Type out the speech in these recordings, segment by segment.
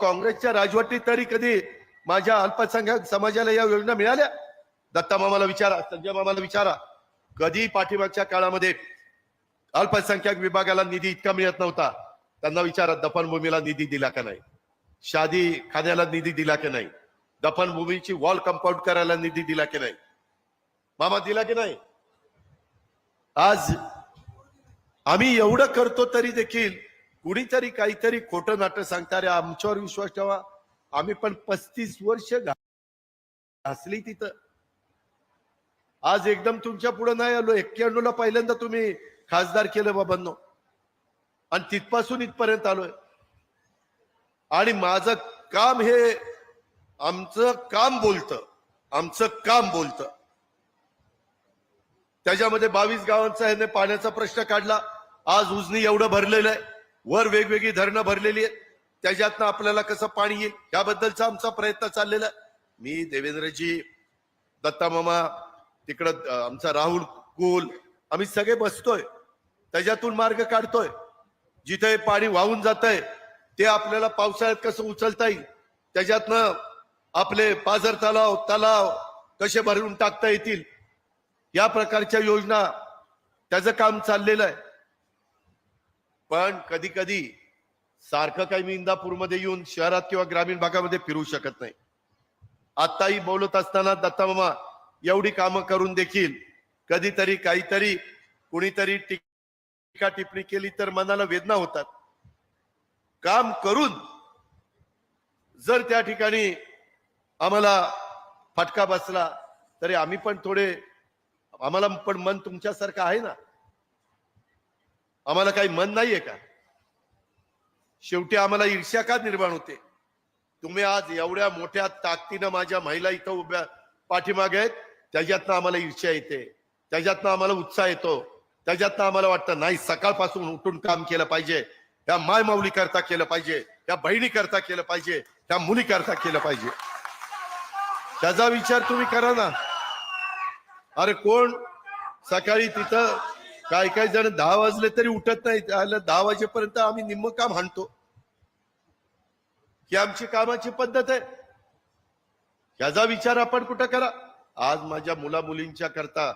काँग्रेसच्या राजवटीत तरी कधी माझ्या अल्पसंख्याक समाजाला या योजना मिळाल्या? दत्ता मामाला विचारा संजय मामाला विचारा. कधी पाठीमागच्या काळामध्ये अल्पसंख्याक विभागाला निधी इतका मिळत नव्हता? त्यांना विचारा दफनभूमीला निधी दिला का नाही? शादी खाण्याला निधी दिला की नाही? दफनभूमीची वॉल कंपाऊंड करायला निधी दिला की नाही? मामा दिला की नाही? आज आम्ही एवढं करतो तरी देखील कुणीतरी काहीतरी खोटं नाटक सांगता रे आमच्यावर विश्वास ठेवा. आम्ही पण पस्तीस वर्ष घासली तिथं. आज एकदम तुमच्यापुढे नाही आलो. एक्क्याण्णव ला पहिल्यांदा तुम्ही खासदार केलं बाबांनो. आणि तिथपासून इथपर्यंत आलोय. आणि माझं काम हे आमचं काम बोलतं. आमचं काम बोलतं. त्याच्यामध्ये बावीस गावांचा ह्याने पाण्याचा प्रश्न काढला. आज उजनी एवढं भरलेलं आहे. वर वेगवेगळी धरणं भरलेली आहेत. त्याच्यातनं आपल्याला कसं पाणी येईल? याबद्दलचा आमचा प्रयत्न चाललेला आहे. मी देवेंद्रजी दत्ता मामा तिकडं आमचा राहुल कुल आम्ही सगळे बसतोय. त्याच्यातून मार्ग काढतोय. जिथे पाणी वाहून जात आहे ते आपल्याला पावसाळ्यात कसं उचलता येईल? त्याच्यातनं आपले पाझर तलाव तलाव कसे भरून टाकता येतील? या प्रकारच्या योजना त्याचं काम चाललेलं आहे. पण कधी कधी सारखं काही मी इंदापूरमध्ये येऊन शहरात किंवा ग्रामीण भागामध्ये फिरू शकत नाही. आत्ताही बोलत असताना दत्ता मामा एवढी कामं करून देखील कधीतरी काहीतरी कुणीतरी टीका टिप्पणी केली तर मनाला वेदना होतात. काम करून जर त्या ठिकाणी आम्हाला फटका बसला तरी आम्ही पण थोडे आम्हाला पण मन तुमच्यासारखं आहे ना? आम्हाला काही मन नाहीये का? शेवटी आम्हाला ईर्ष्या का निर्माण होते? तुम्ही आज एवढ्या मोठ्या ताकदीनं माझ्या महिला इथं उभ्या पाठीमागे आहेत त्याच्यातनं आम्हाला ईर्ष्या येते. त्याच्यातनं आम्हाला उत्साह येतो. त्याच्यातनं आम्हाला वाटतं नाही सकाळपासून उठून काम केलं पाहिजे. त्या माय माऊली करता केलं पाहिजे. त्या बहिणी करता केलं पाहिजे. त्या मुली करता केलं पाहिजे. त्याचा विचार तुम्ही करा ना. अरे कोण? सकाळी तिथं काय काय जण दहा वाजले तरी उठत नाही दहा वाजेपर्यंत आम्ही निम्म काम हाणतो. ही आमची कामाची पद्धत आहे. याचा विचार आपण कुठं करा? आज माझ्या मुला मुलींच्या करता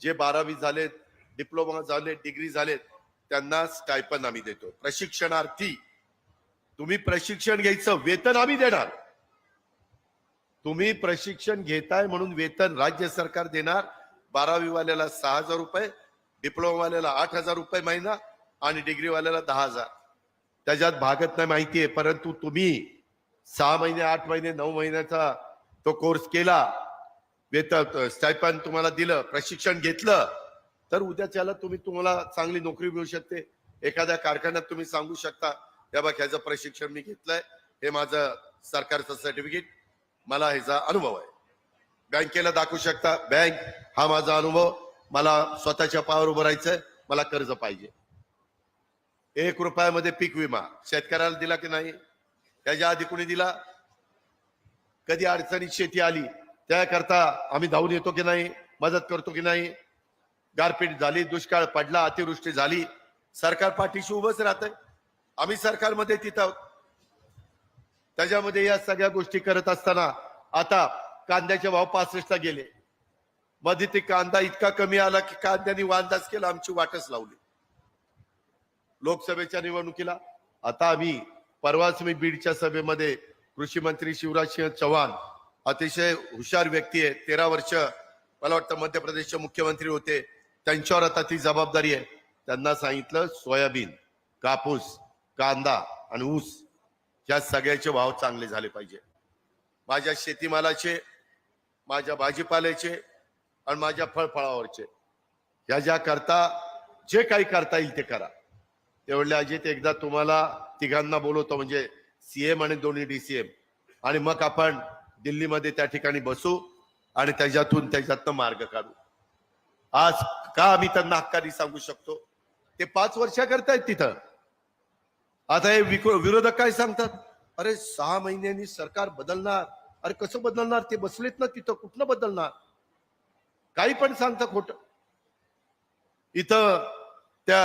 जे बारावी झालेत डिप्लोमा झाले डिग्री झालेत त्यांना स्टायपन आम्ही देतो. प्रशिक्षणार्थी तुम्ही प्रशिक्षण घ्यायचं वेतन आम्ही देणार. तुम्ही प्रशिक्षण घेताय म्हणून वेतन राज्य सरकार देणार. बारावी वाल्याला सहा हजार रुपये डिप्लोमावाल्याला आठ हजार रुपये महिना आणि डिग्रीवाल्याला दहा हजार. त्याच्यात भागत नाही माहितीये परंतु तुम्ही सहा महिने आठ महिने नऊ महिन्याचा तो कोर्स केला वेतन स्टायपन तुम्हाला दिलं प्रशिक्षण घेतलं तर उद्याच्याला तुम्ही तुम्हाला चांगली नोकरी मिळू शकते. एखाद्या कारखान्यात तुम्ही सांगू शकता या बघ ह्याचं प्रशिक्षण मी घेतलंय हे माझं सरकारचं सर्टिफिकेट मला ह्याचा अनुभव आहे. बँकेला दाखवू शकता बँक हा माझा अनुभव मला स्वतःच्या पायावर उभं राहायचंय मला कर्ज पाहिजे. एक रुपयामध्ये पीक विमा शेतकऱ्याला दिला की नाही? त्याच्या आधी कुणी दिला? कधी अडचणीत शेती आली त्याकरता आम्ही धावून येतो की नाही? मदत करतो की नाही? गारपीट झाली दुष्काळ पडला अतिवृष्टी झाली सरकार पाठीशी उभंच राहतंय. आम्ही सरकारमध्ये तिथं त्याच्यामध्ये या सगळ्या गोष्टी करत असताना आता कांद्याचे भाव पासष्टला गेले. मध्ये ते कांदा इतका कमी आला की कांद्याने वांदाच केला आमची वाटच लावली. लोकसभेच्या निवडणुकीला आता आम्ही परवाच मी बीडच्या सभेमध्ये कृषी मंत्री शिवराज सिंह चव्हाण अतिशय हुशार व्यक्ती आहे तेरा वर्ष मला वाटतं मध्य प्रदेशचे मुख्यमंत्री होते. त्यांच्यावर आता ती जबाबदारी आहे. त्यांना सांगितलं सोयाबीन कापूस कांदा आणि ऊस या सगळ्याचे भाव चांगले झाले पाहिजे. माझ्या शेतीमालाचे माझ्या भाजीपाल्याचे आणि माझ्या फळफळावरचे. या ज्या करता जे काही करता येईल ते करा. तेवढले अजित एकदा तुम्हाला तिघांना बोलवतो म्हणजे सीएम आणि दोन्ही डीसीएम आणि मग आपण दिल्लीमध्ये त्या ठिकाणी बसू आणि त्याच्यातून त्याच्यातनं मार्ग काढू. आज का आम्ही त्यांना हक्कानी सांगू शकतो? ते पाच वर्ष करतायत तिथं. आता हे विरोधक काय सांगतात? अरे सहा महिन्यांनी सरकार बदलणार. अरे कसं बदलणार? ते बसलेत ना तिथं. कुठलं बदलणार? काही पण सांगतं खोट. इथं त्या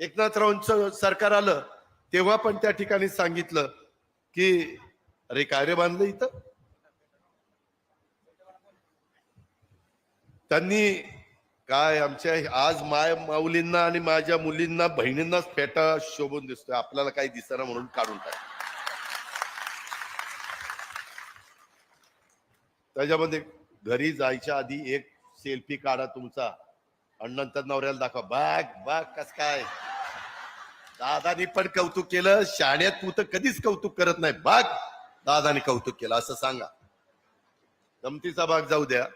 एकनाथरावांचं सरकार आलं तेव्हा पण त्या ठिकाणी सांगितलं की अरे काय रे बांधलं इथं? त्यांनी काय आमच्या आज माय माऊलींना आणि माझ्या मुलींना बहिणींनाच फेटा शोभून दिसतोय. आपल्याला काही दिसणार म्हणून काढून टाक त्याच्यामध्ये घरी जायच्या आधी एक सेल्फी काढा तुमचा. आणि नंतर नवऱ्याला दाखवा बाग बाग कस काय. दादानी पण कौतुक केलं. शाण्यात तू तर कधीच कौतुक करत नाही. बाग दादानी कौतुक केलं. असं सांगा. गमतीचा भाग जाऊ द्या.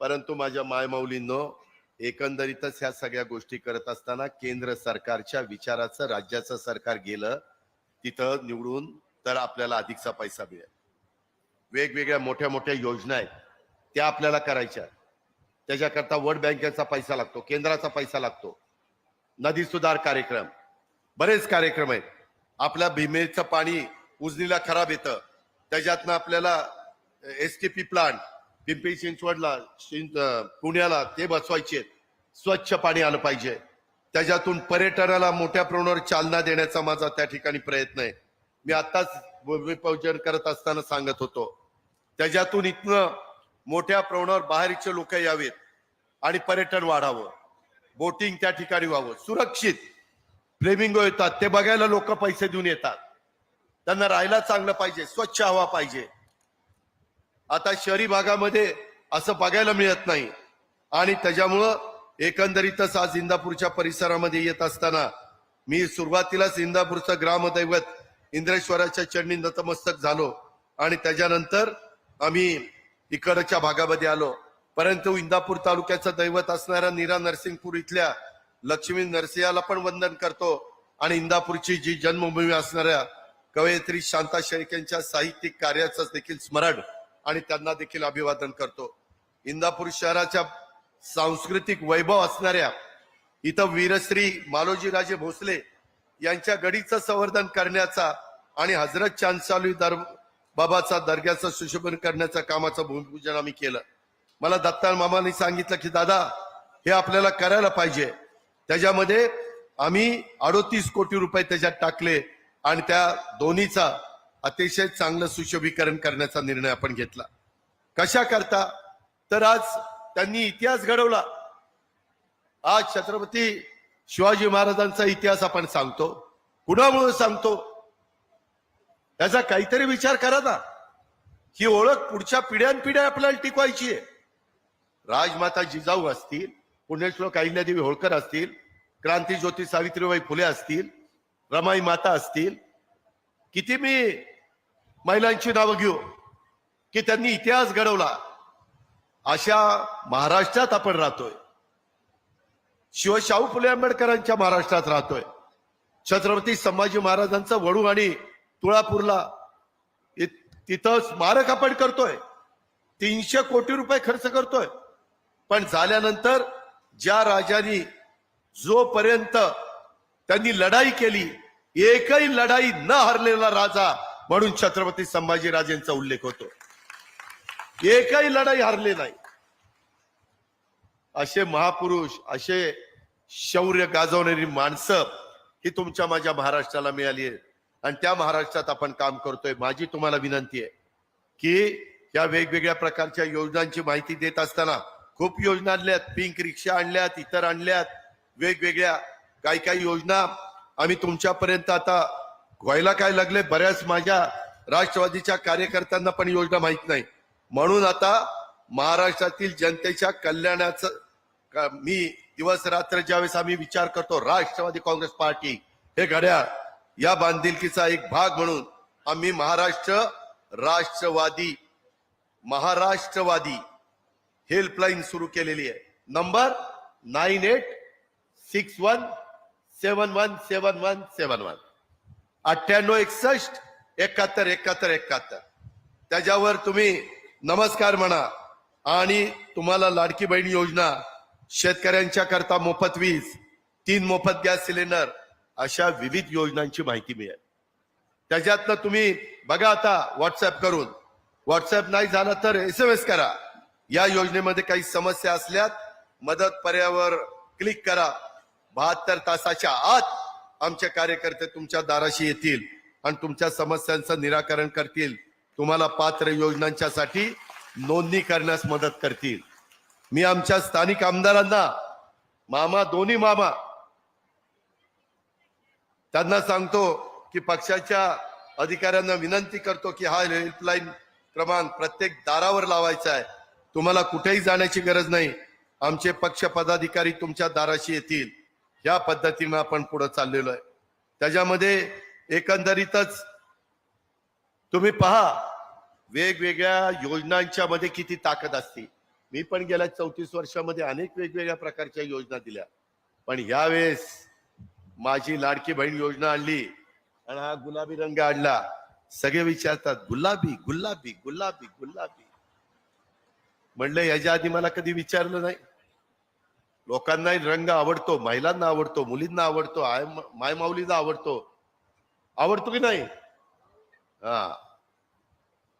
परंतु माझ्या मायमाऊलींनो एकंदरीतच ह्या सगळ्या गोष्टी करत असताना केंद्र सरकारच्या विचाराचं राज्याचं सरकार गेलं तिथं निवडून तर आपल्याला अधिकचा पैसा मिळेल. वेगवेगळ्या मोठ्या मोठ्या योजना आहेत. त्या आपल्याला करायच्या त्याच्याकरता वर्ल्ड बँकेचा पैसा लागतो केंद्राचा पैसा लागतो. नदी सुधार कार्यक्रम बरेच कार्यक्रम आहेत. आपल्या भीमेचं पाणी उजनीला खराब येतं. त्याच्यातनं आपल्याला S T P plant Pimpri चिंचवडला पुण्याला ते बसवायचे स्वच्छ पाणी आलं पाहिजे. त्याच्यातून पर्यटनाला मोठ्या प्रमाणावर चालना देण्याचा माझा त्या ठिकाणी प्रयत्न आहे. मी आत्ताच भूमिपूजन करत असताना सांगत होतो. त्याच्यातून इथनं मोठ्या प्रमाणावर बाहेरचे लोक यावेत. आणि पर्यटन वाढावं. बोटिंग त्या ठिकाणी व्हावं. सुरक्षित. फ्लेमिंगो येतात. ते बघायला लोक पैसे देऊन येतात. त्यांना राहायला चांगलं पाहिजे. स्वच्छ हवा पाहिजे. आता शहरी भागामध्ये असं बघायला मिळत नाही. आणि त्याच्यामुळं एकंदरीतच आज इंदापूरच्या परिसरामध्ये येत असताना मी सुरुवातीलाच इंदापूरचं ग्रामदैवत इंद्रेश्वराच्या चरणी नतमस्तक झालो. आणि त्याच्यानंतर आम्ही इकडच्या भागामध्ये आलो. परंतु इंदापूर तालुक्याचं दैवत असणाऱ्या नीरा नरसिंगपूर इथल्या लक्ष्मी नरसिंहाला पण वंदन करतो. आणि इंदापूरची जी जन्मभूमी असणाऱ्या कवयित्री शांता शेळके यांच्या साहित्यिक कार्याचं देखील स्मरण आणि त्यांना देखील अभिवादन करतो. इंदापूर शहराच्या सांस्कृतिक वैभव असणाऱ्या इथं वीरश्री मालोजीराजे भोसले यांच्या गडीचं संवर्धन करण्याचा आणि हजरत चांदसालू दर बाबाचा दर्ग्याचं सुशोभन करण्याच्या कामाचं भूमिपूजन आम्ही केलं. मला दत्ताल मामाने सांगितलं की दादा हे आपल्याला करायला पाहिजे. त्याच्यामध्ये आम्ही अडोतीस कोटी रुपये त्याच्यात टाकले आणि त्या दोन्हीचा अतिशय चांगलं सुशोभीकरण करण्याचा निर्णय आपण घेतला. कशा करता? तर आज त्यांनी इतिहास घडवला. आज छत्रपती शिवाजी महाराजांचा इतिहास आपण सांगतो. कुणामुळे सांगतो? त्याचा काहीतरी विचार करा ना. ही ओळख पुढच्या पिढ्यानपिढ्या आपल्याला टिकवायची आहे. राजमाता जिजाऊ असतील पुण्यश्लोक अहिल्यादेवी होळकर असतील क्रांती ज्योती सावित्रीबाई फुले असतील रमाई माता असतील किती मी महिलांची नावं घेऊ की त्यांनी इतिहास घडवला अशा महाराष्ट्रात आपण राहतोय. शिवशाहू फुले आंबेडकरांच्या महाराष्ट्रात राहतोय. छत्रपती संभाजी महाराजांचं वडू आणि तुळापूरला तिथं स्मारक आपण करतोय. तीनशे कोटी रुपये खर्च करतोय. पण झाल्यानंतर ज्या राजांनी जोपर्यंत त्यांनी लढाई केली एकही लढाई न हरलेला राजा म्हणून छत्रपती संभाजीराजेंचा उल्लेख होतो. एकही लढाई हरले नाही. असे महापुरुष असे शौर्य गाजवणारी माणसं ही तुमच्या माझ्या महाराष्ट्राला मिळाली आहे आणि त्या महाराष्ट्रात आपण काम करतोय. माझी तुम्हाला विनंती आहे की या वेगवेगळ्या प्रकारच्या योजनांची माहिती देत असताना खूप योजना आणल्यात पिंक रिक्षा आणल्यात इतर आणल्यात वेगवेगळ्या काही काही योजना. आम्ही तुमच्यापर्यंत आता व्हायला काय लागले? बऱ्याच माझ्या राष्ट्रवादीच्या कार्यकर्त्यांना पण योजना माहीत नाही. म्हणून आता महाराष्ट्रातील जनतेच्या कल्याणाचं मी दिवस रात्र ज्यावेळेस आम्ही विचार करतो राष्ट्रवादी काँग्रेस पार्टी हे घड्याळ या बांधिलकीचा एक भाग म्हणून आम्ही महाराष्ट्र राष्ट्रवादी महाराष्ट्रवादी हेल्पलाईन सुरू केलेली आहे. Number nine eight six one seven one seven one seven one. अठ्ठ्याण्णव एकसष्ट एकाहत्तर एकाहत्तर एकाहत्तर. त्याच्यावर तुम्ही नमस्कार म्हणा आणि तुम्हाला लाडकी बहीण योजना शेतकऱ्यांच्या करता मोफत वीज तीन मोफत गॅस सिलेंडर अशा विविध योजनांची माहिती मिळेल. त्याच्यातनं तुम्ही बघा आता व्हॉट्सअप करून. व्हॉट्सअप नाही झाला तर एस एम एस करा. या योजनेमध्ये काही समस्या असल्यात मदत पर्यावर क्लिक करा. बहात्तर तासाच्या आत आमचे कार्यकर्ते तुमच्या दाराशी येतील आणि तुमच्या समस्यांचं निराकरण करतील. तुम्हाला पात्र योजनांच्या साठी नोंदणी करण्यास मदत करतील. मी आमच्या स्थानिक आमदारांना मामा दोन्ही मामा त्यांना सांगतो की पक्षाच्या अधिकाऱ्यांना विनंती करतो की हा हेल्पलाईन क्रमांक प्रत्येक दारावर लावायचा आहे. तुम्हाला कुठेही जाण्याची गरज नाही. आमचे पक्ष पदाधिकारी तुमच्या दाराशी येतील. या पद्धतीनं आपण पुढे चाललेलो आहे. त्याच्यामध्ये एकंदरीतच तुम्ही पहा वेगवेगळ्या योजनांच्या मध्ये किती ताकद असते. मी पण गेल्या चौतीस वर्षामध्ये अनेक वेगवेगळ्या प्रकारच्या योजना दिल्या. पण यावेळेस माझी लाडकी बहीण योजना आणली आणि हा गुलाबी रंग आणला. सगळे विचारतात गुलाबी गुलाबी गुलाबी गुलाबी. म्हणलं याच्या आधी मला कधी विचारलं नाही? लोकांना रंग आवडतो महिलांना आवडतो मुलींना आवडतो आय माय माऊलीला आवडतो. आवडतो की नाही? हा.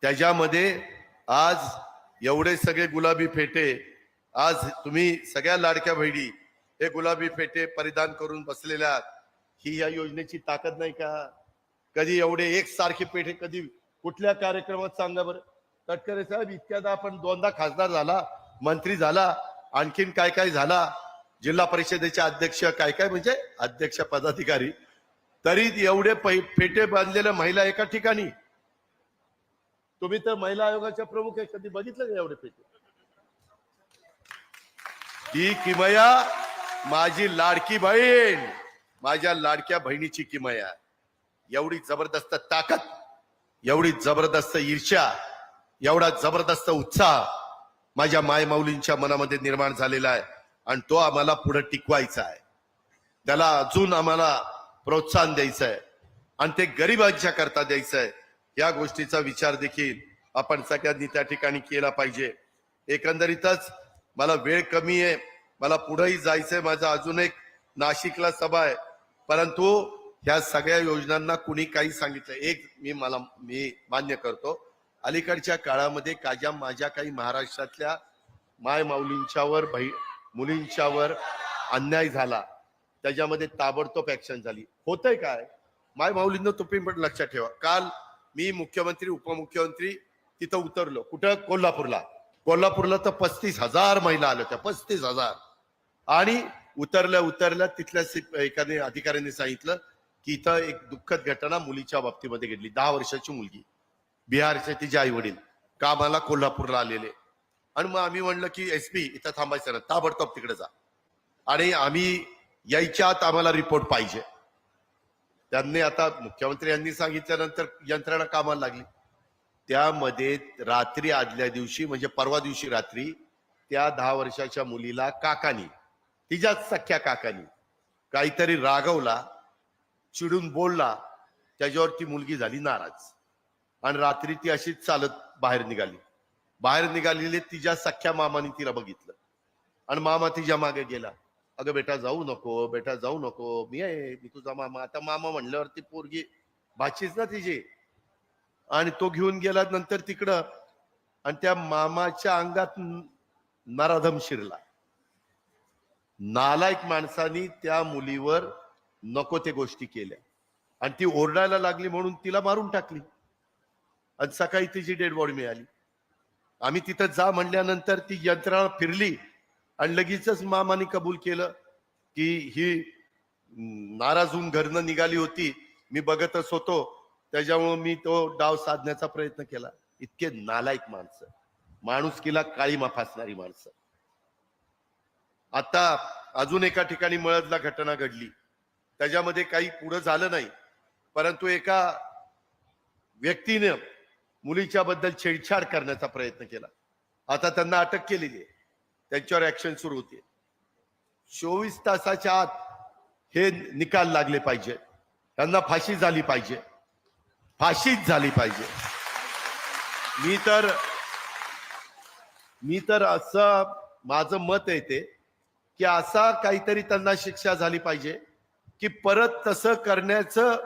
त्याच्यामध्ये आज एवढे सगळे गुलाबी फेटे आज तुम्ही सगळ्या लाडक्या बहिणी हे गुलाबी फेटे परिधान करून बसलेल्या ही या योजनेची ताकद नाही का? कधी एवढे एक सारखे पेठे कधी कुठल्या कार्यक्रमात सांगा बरं. तटकरे साहेब इतक्यादा आपण दोनदा खासदार झाला मंत्री झाला आणखीन काय काय झाला जिल्हा परिषदेचे अध्यक्ष काय काय म्हणजे अध्यक्ष पदाधिकारी तरी एवढे पै फेटे बांधलेल्या महिला एका ठिकाणी. तुम्ही तर महिला आयोगाच्या प्रमुख आहे कधी बघितलं का एवढे पेटे ही किमया माझी लाडकी बहीण माझ्या लाडक्या बहिणीची किमया. एवढी जबरदस्त ताकद एवढी जबरदस्त ईर्ष्या एवढा जबरदस्त उत्साह माझ्या मायमाऊलींच्या मनामध्ये निर्माण झालेला आहे आणि तो आम्हाला पुढे टिकवायचा आहे. त्याला अजून आम्हाला प्रोत्साहन द्यायचं आहे आणि ते गरिबांच्या करता द्यायचं आहे. या गोष्टीचा विचार देखील आपण सगळ्यांनी त्या ठिकाणी केला पाहिजे. एकंदरीतच मला वेळ कमी आहे. मला पुढेही जायचंय. माझा अजून एक नाशिकला सभा आहे. परंतु ह्या सगळ्या योजनांना कुणी काही सांगितलं. एक मी मला मी मान्य करतो. अलीकडच्या काळामध्ये काज्या माझ्या काही महाराष्ट्रातल्या माय माऊलींच्यावर बही मुलींच्यावर अन्याय झाला. त्याच्यामध्ये ताबडतोब ऍक्शन झाली. होतंय काय? माय माऊलींना तुम्ही पण लक्षात ठेवा. काल मी मुख्यमंत्री उपमुख्यमंत्री तिथं उतरलो. कुठं? कोल्हापूरला. कोल्हापूरला तर पस्तीस हजार महिला आल्या होत्या. पस्तीस हजार. आणि उतरल्या उतरल्या तिथल्या एखाद्या अधिकाऱ्यांनी सांगितलं की इथं एक दुःखद घटना मुलीच्या बाबतीमध्ये घडली. दहा वर्षाची मुलगी. बिहारचे तिचे आई वडील कामाला कोल्हापूरला आलेले. आणि मग आम्ही म्हणलं की एस पी इथं थांबायचं ना ताबडतोब तिकडे जा. आणि आम्ही यायच्या आत आम्हाला रिपोर्ट पाहिजे. त्यांनी आता मुख्यमंत्री यांनी सांगितल्यानंतर यंत्रणा कामाला लागली. त्यामध्ये रात्री आदल्या दिवशी म्हणजे परवा दिवशी रात्री त्या दहा वर्षाच्या मुलीला काकानी तिच्याच सख्या काकानी काहीतरी रागवला चिडून बोलला. त्याच्यावर ती मुलगी झाली नाराज. आणि रात्री ती अशीच चालत बाहेर निघाली. बाहेर निघालेली तिच्या सख्या मामाने तिला बघितलं. आणि मामा तिच्यामागे गेला. अगं बेटा जाऊ नको बेटा जाऊ नको. मी आहे मी तुझा मामा. आता मामा म्हणल्यावरती पोरगी भाचीच ना तिची. आणि तो घेऊन गेला नंतर तिकडं. आणि त्या मामाच्या अंगात नराधम शिरला. नालायक माणसानी त्या मुलीवर नको ते गोष्टी केल्या. आणि ती ओरडायला लागली म्हणून तिला मारून टाकली. आणि सकाळी तिची डेड बॉडी मिळाली. आम्ही तिथं जा म्हणल्यानंतर ती यंत्रणा फिरली आणि लगेचच मामाने कबूल केलं की ही नाराज होऊन घरनं निघाली होती. मी बघतच होतो. त्याच्यामुळे मी तो डाव साधण्याचा प्रयत्न केला. इतके नालायक माणसं. माणुसकीला काळीमा फासणारी माणसं. आता अजून एका ठिकाणी मळदला घटना घडली. त्याच्यामध्ये काही पुढं झालं नाही. परंतु एका व्यक्तीने मुलीच्या बद्दल छेडछाड करण्याचा प्रयत्न केला. आता त्यांना अटक केलेली आहे. त्यांच्यावर ऍक्शन सुरू होते. चोवीस तासाच्या आत हे निकाल लागले पाहिजे. त्यांना फाशी झाली पाहिजे. फाशीच झाली पाहिजे. मी तर मी तर असं माझं मत आहे ते की असा काहीतरी त्यांना शिक्षा झाली पाहिजे की परत तसं करण्याचं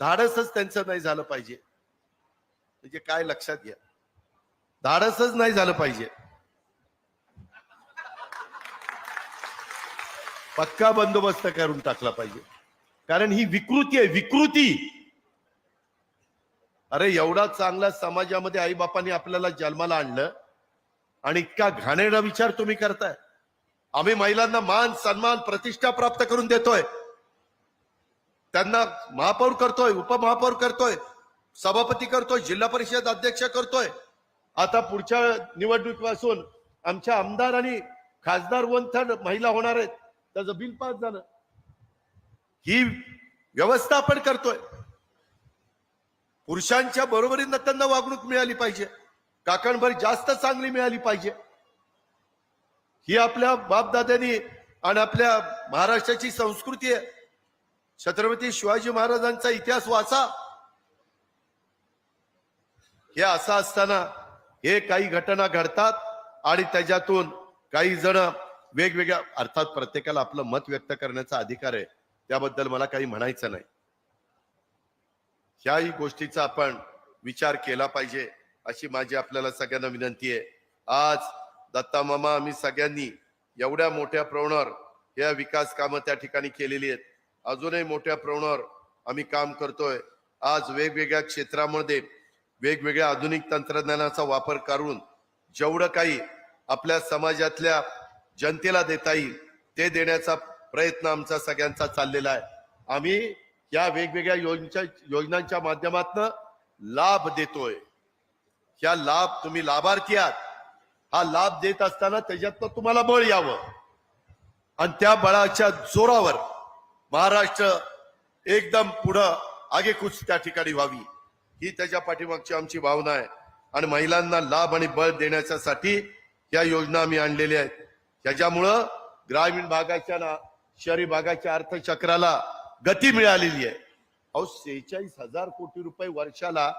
धाडसच त्यांचं नाही झालं पाहिजे. म्हणजे काय लक्षात घ्या. धाडसच नाही झालं पाहिजे. पक्का बंदोबस्त करून टाकला पाहिजे. कारण ही विकृती आहे विकृती. अरे एवढा चांगला समाजामध्ये आईबापांनी आपल्याला जन्माला आणलं आणि इतका घाणेरडा विचार तुम्ही करताय. आम्ही महिलांना मान सन्मान प्रतिष्ठा प्राप्त करून देतोय. त्यांना महापौर करतोय उपमहापौर करतोय. सभापती करतोय जिल्हा परिषद अध्यक्ष करतोय. आता पुढच्या निवडणुकीपासून आमच्या आमदार आणि खासदार वन थर्ड महिला होणार आहेत. त्याचं बिल पास झालं. ही व्यवस्था आपण करतोय. पुरुषांच्या बरोबरीनं त्यांना वागणूक मिळाली पाहिजे. काकणभर जास्त चांगली मिळाली पाहिजे. ही आपल्या बापदाद्यांनी आणि आपल्या महाराष्ट्राची संस्कृती आहे. छत्रपती शिवाजी महाराजांचा इतिहास वाचा. हे असं असताना हे काही घटना घडतात आणि त्याच्यातून काही जण वेगवेगळ्या अर्थात प्रत्येकाला आपलं मत व्यक्त करण्याचा अधिकार आहे. त्याबद्दल मला काही म्हणायचं नाही. ह्याही गोष्टीचा आपण विचार केला पाहिजे अशी माझी आपल्याला सगळ्यांना विनंती आहे. आज दत्ता मामा आम्ही सगळ्यांनी एवढ्या मोठ्या प्रवणावर या विकास कामं त्या ठिकाणी केलेली आहेत. अजूनही मोठ्या प्रवणावर आम्ही काम करतोय. आज वेगवेगळ्या क्षेत्रामध्ये वेगवेगळ्या आधुनिक तंत्रज्ञानाचा वापर करून जेवढं काही आपल्या समाजातल्या जनतेला देता येईल ते देण्याचा प्रयत्न आमचा सगळ्यांचा चाललेला आहे. आम्ही या वेगवेगळ्या योजनांच्या योजनांच्या माध्यमातून लाभ देतोय. ह्या लाभ तुम्ही लाभार्थी आहात. हा लाभ देत असताना त्याच्यातनं तुम्हाला बळ यावं. आणि त्या बळाच्या जोरावर महाराष्ट्र एकदम पुढं आगेकूच त्या ठिकाणी व्हावी. ही त्याच्या पाठीमागची आमची भावना आहे. आणि महिलांना लाभ आणि बळ देण्याच्यासाठी या योजना आम्ही आणलेल्या आहेत. त्याच्यामुळं ग्रामीण भागाच्या ना शहरी भागाच्या अर्थचक्राला गती मिळालेली आहे. अहो सेहेचाळीस हजार कोटी रुपये वर्षाला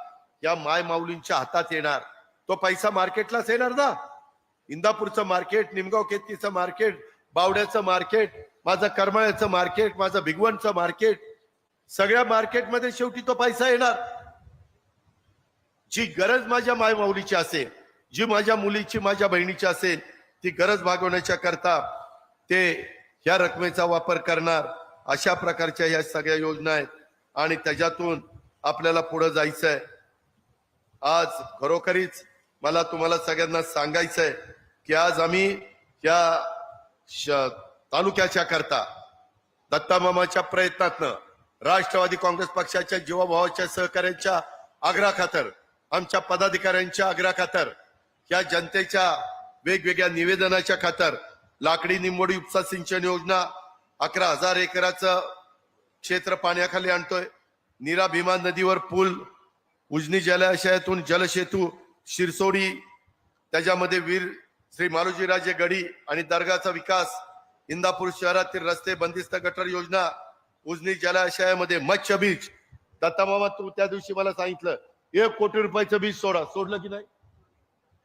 या माय माऊलींच्या हातात येणार. तो पैसा मार्केटलाच येणार ना. इंदापूरचं मार्केट निमगाव केतकीचं मार्केट बावड्याचं मार्केट माझं करमाळ्याचं मार्केट माझं भिगवणचं मार्केट सगळ्या मार्केटमध्ये शेवटी तो पैसा येणार. जी गरज माझ्या माय माऊलीची असेल जी माझ्या मुलीची माझ्या बहिणीची असेल ती गरज भागवण्याच्या करता ते ह्या रकमेचा वापर करणार. अशा प्रकारच्या ह्या सगळ्या योजना आहेत आणि त्याच्यातून आपल्याला पुढे जायचं आहे आज खरोखरीच मला तुम्हाला सगळ्यांना सांगायचं आहे की आज आम्ही या श- तालुक्याच्या करता दत्तामामाच्या प्रयत्नातनं राष्ट्रवादी काँग्रेस पक्षाच्या जीवाभावाच्या सहकार्यांच्या आग्रहाखातर आमच्या पदाधिकाऱ्यांच्या आग्रहाखातर या जनतेच्या वेगवेगळ्या निवेदनाच्या खातर लाकडी निंबोडी उपसा सिंचन योजना अकरा हजार एकराचं क्षेत्र पाण्याखाली आणतोय. नीरा भीमा नदीवर पूल उजनी जलाशयातून जलसेतू शिरसोडी त्याच्यामध्ये वीर श्री मालोजीराजे गडी आणि दर्गाचा विकास इंदापूर शहरातील रस्ते बंदिस्त गटर योजना उजनी जलाशयामध्ये मत्स्य बीच दत्तामामा तू त्या दिवशी मला सांगितलं एक कोटी रुपयाचं बीज सोडा. सोडलं की नाही?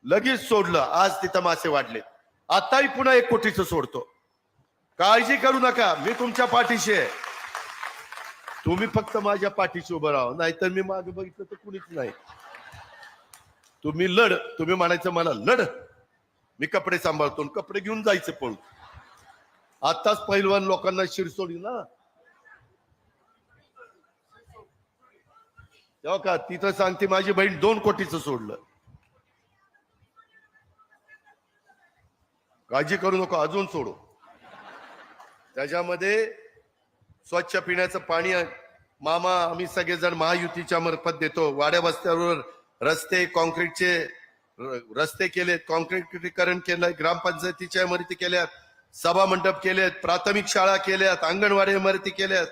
लगेच सोडलं. आज तिथं मासे वाढले आताही पुन्हा एक कोटीचं सोडतो. काळजी करू नका. मी तुमच्या पाठीशी आहे. तुम्ही फक्त माझ्या पाठीशी उभं राहा. नाहीतर मी मागे बघितलं तर कुणीच नाही. तुम्ही लढ. तुम्ही म्हणायचं मला लढ. मी कपडे सांभाळतो कपडे घेऊन जायचे पण. आताच पहिलवान लोकांना शिरसोडी ना. तेव्हा का तिथं सांगते माझी बहीण दोन कोटीचं सोडलं. काळजी करू नको अजून सोडू. त्याच्यामध्ये स्वच्छ पिण्याचं पाणी मामा आम्ही सगळेजण महायुतीच्या मार्फत देतो. वाड्या वस्त्यावर रस्ते कॉन्क्रीटचे रस्ते केलेत कॉन्क्रीटीकरण केलंय ग्रामपंचायतीच्या इमारती केल्यात सभा मंडप केलेत प्राथमिक शाळा केल्यात अंगणवाडी इमारती केल्यात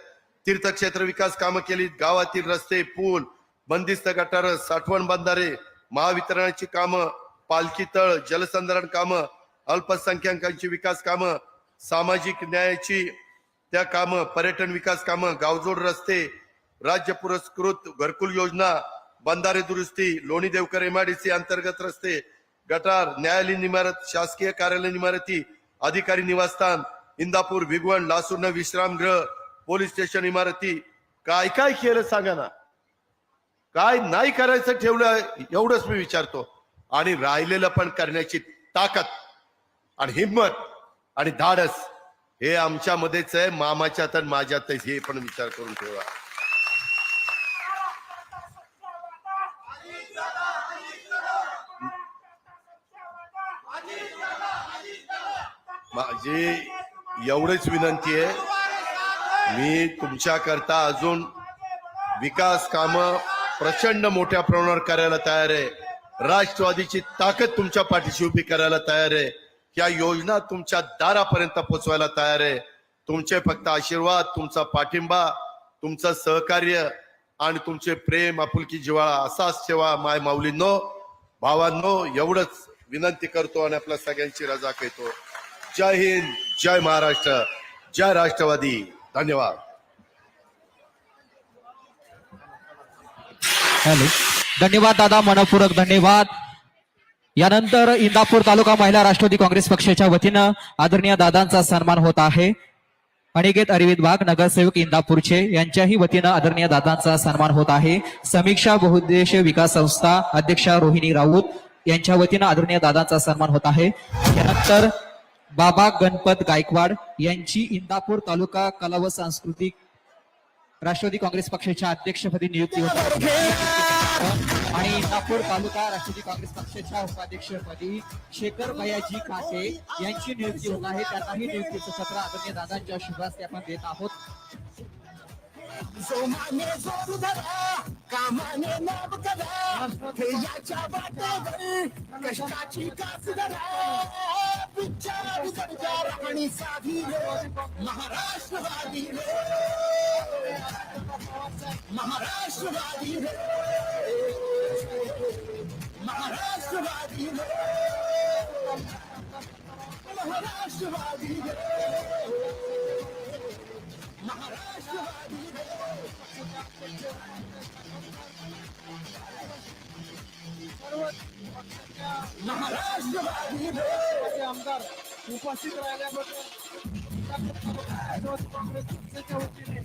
तीर्थक्षेत्र विकास कामं केलीत गावातील रस्ते पूल बंदिस्त गटार साठवण बंधारे महावितरणाची कामं पालखी तळ जलसंधारण कामं अल्पसंख्याकांची विकास कामं सामाजिक न्यायाची त्या कामं पर्यटन विकास कामं गावजोड रस्ते राज्य पुरस्कृत घरकुल योजना बंधारे दुरुस्ती लोणी देवकर एमआयडीसी अंतर्गत रस्ते गटार न्यायालयीन इमारत शासकीय कार्यालयीन इमारती अधिकारी निवासस्थान इंदापूर भिगवण लासूर्ण विश्रामगृह पोलीस स्टेशन इमारती. काय काय केलं सांगा ना? काय नाही करायचं ठेवलं एवढंच मी विचारतो. आणि राहिलेलं पण करण्याची ताकद आणि हिंमत आणि धाडस हे आमच्यामध्येच आहे. मामाच्या तर माझ्यातच हे पण विचार करून ठेवा. माझी एवढीच विनंती आहे. मी तुमच्याकरता अजून विकास कामं प्रचंड मोठ्या प्रमाणावर करायला तयार आहे. राष्ट्रवादीची ताकद तुमच्या पाठीशी उभी करायला तयार आहे. या योजना तुमच्या दारापर्यंत पोहोचवायला तयार आहे. तुमचे फक्त आशीर्वाद तुमचा पाठिंबा तुमचं सहकार्य आणि तुमचे प्रेम आपुलकी जिवाळा असाच ठेवा माय माऊलींनो भावांनो एवढंच विनंती करतो आणि आपल्या सगळ्यांची रजा घेतो जय हिंद जय महाराष्ट्र जय राष्ट्रवादी. धन्यवाद. हॅलो धन्यवाद दादा मनपूरक धन्यवाद. यानंतर इंदापूर तालुका महिला राष्ट्रवादी काँग्रेस पक्षाच्या वतीनं आदरणीय दादांचा सन्मान होत आहे. अनिकेत अरविंद वाघ नगरसेवक इंदापूरचे यांच्याही वतीनं आदरणीय दादांचा सन्मान होत आहे. समीक्षा बहुद्देशीय विकास संस्था अध्यक्षा रोहिणी राऊत यांच्या वतीनं आदरणीय दादांचा सन्मान होत आहे. यानंतर बाबा गणपत गायकवाड यांची इंदापूर तालुका कला व सांस्कृतिक राष्ट्रवादी काँग्रेस पक्षाच्या अध्यक्षपदी नियुक्ती होत. आहे. आणि नागपूर तालुका राष्ट्रवादी काँग्रेस पक्षाच्या उपाध्यक्षपदी शेखर भयाजी काटे यांची नियुक्ती होत आहे. त्यांनाही नियुक्तीचं सत्र आदरणीय दादांच्या शुभास आपण देत आहोत. जोमाने जोर ध्येयाच्या वाटेवर कष्टाची कास धरा विचार आणि साधी महाराष्ट्रवादी महाराष्ट्रवादी महाराष्ट्रवादी महाराष्ट्रवादी महाराष्ट्रवादी आमदार उपस्थित राहिल्याबद्दल काँग्रेस पक्षाच्या वतीने